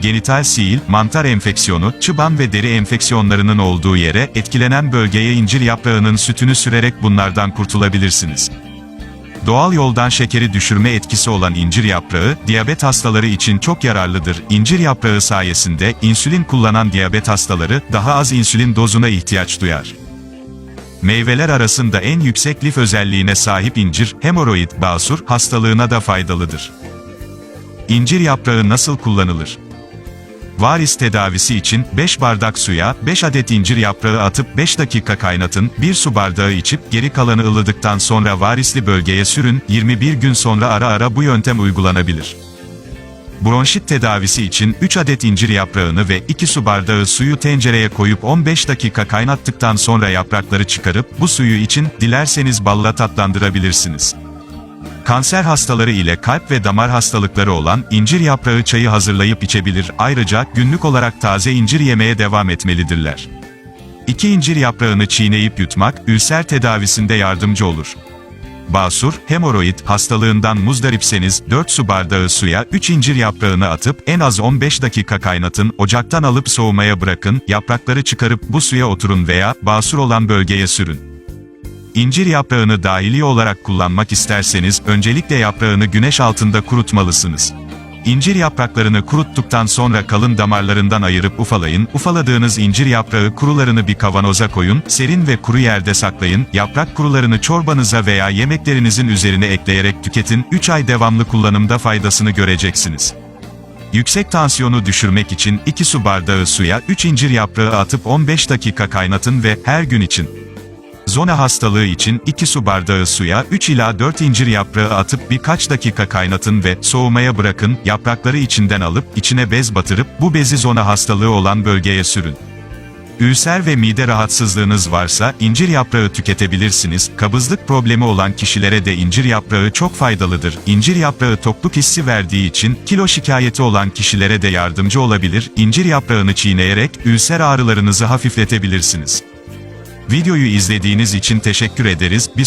genital siil, mantar enfeksiyonu, çıban ve deri enfeksiyonlarının olduğu yere etkilenen bölgeye incir yaprağının sütünü sürerek bunlardan kurtulabilirsiniz. Doğal yoldan şekeri düşürme etkisi olan incir yaprağı, diyabet hastaları için çok yararlıdır. İncir yaprağı sayesinde insülin kullanan diyabet hastaları daha az insülin dozuna ihtiyaç duyar. Meyveler arasında en yüksek lif özelliğine sahip incir, hemoroid basur hastalığına da faydalıdır. İncir yaprağı nasıl kullanılır? Varis tedavisi için 5 bardak suya 5 adet incir yaprağı atıp 5 dakika kaynatın, 1 su bardağı içip geri kalanı ılıdıktan sonra varisli bölgeye sürün, 21 gün sonra ara ara bu yöntem uygulanabilir. Bronşit tedavisi için 3 adet incir yaprağını ve 2 su bardağı suyu tencereye koyup 15 dakika kaynattıktan sonra yaprakları çıkarıp bu suyu için dilerseniz balla tatlandırabilirsiniz. Kanser hastaları ile kalp ve damar hastalıkları olan incir yaprağı çayı hazırlayıp içebilir. Ayrıca günlük olarak taze incir yemeye devam etmelidirler. İki incir yaprağını çiğneyip yutmak, ülser tedavisinde yardımcı olur. Basur, hemoroid hastalığından muzdaripseniz 4 su bardağı suya 3 incir yaprağını atıp en az 15 dakika kaynatın, ocaktan alıp soğumaya bırakın, yaprakları çıkarıp bu suya oturun veya basur olan bölgeye sürün. İncir yaprağını dahili olarak kullanmak isterseniz öncelikle yaprağını güneş altında kurutmalısınız. İncir yapraklarını kuruttuktan sonra kalın damarlarından ayırıp ufalayın. Ufaladığınız incir yaprağı kurularını bir kavanoza koyun, serin ve kuru yerde saklayın. Yaprak kurularını çorbanıza veya yemeklerinizin üzerine ekleyerek tüketin. 3 ay devamlı kullanımda faydasını göreceksiniz. Yüksek tansiyonu düşürmek için 2 su bardağı suya 3 incir yaprağı atıp 15 dakika kaynatın ve her gün için. Zona hastalığı için 2 su bardağı suya 3 ila 4 incir yaprağı atıp birkaç dakika kaynatın ve soğumaya bırakın, yaprakları içinden alıp içine bez batırıp bu bezi zona hastalığı olan bölgeye sürün. Ülser ve mide rahatsızlığınız varsa incir yaprağı tüketebilirsiniz. Kabızlık problemi olan kişilere de incir yaprağı çok faydalıdır. İncir yaprağı tokluk hissi verdiği için kilo şikayeti olan kişilere de yardımcı olabilir. İncir yaprağını çiğneyerek ülser ağrılarınızı hafifletebilirsiniz. Videoyu izlediğiniz için teşekkür ederiz. Bir